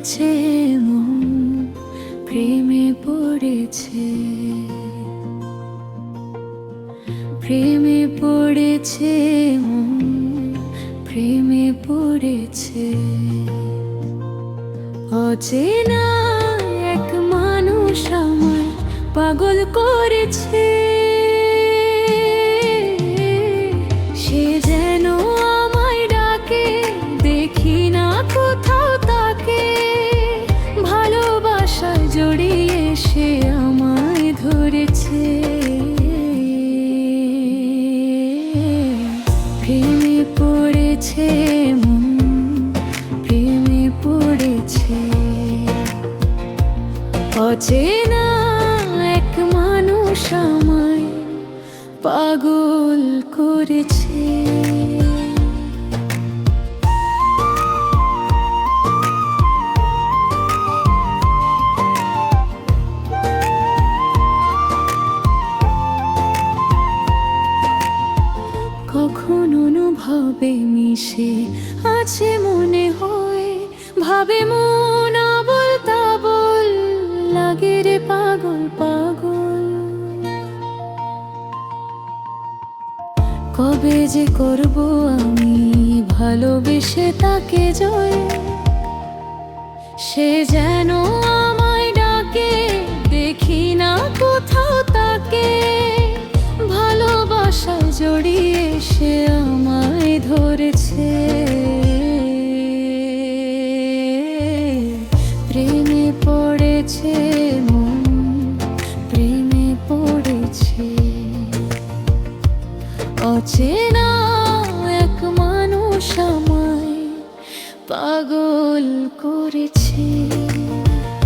পড়েছে মন, প্রেমে পড়েছে। প্রেমে পড়েছে মন, প্রেমে পড়েছে। অচেনা এক মানুষ আমার পাগল করেছে। সে সে আমায় ধরেছে। প্রেমে পড়েছে প্রেমে পড়েছে। অচেনা এক মানুষ আমায় পাগল করেছে। অনুভবে মিশে আছে মনে হয়। ভাবে মন আবল তাবল, লাগে রে পাগল পাগল। কবে যে করব আমি ভালোবেসে তাকে জয়। সে যেন আমায় ডাকে, দেখি না কোথাও তাকে। ভালোবাসায় জড়িয়ে সে পড়েছে মন প্রেমে পড়েছে। অচেনা এক মানুষ আমায় পাগল করেছে।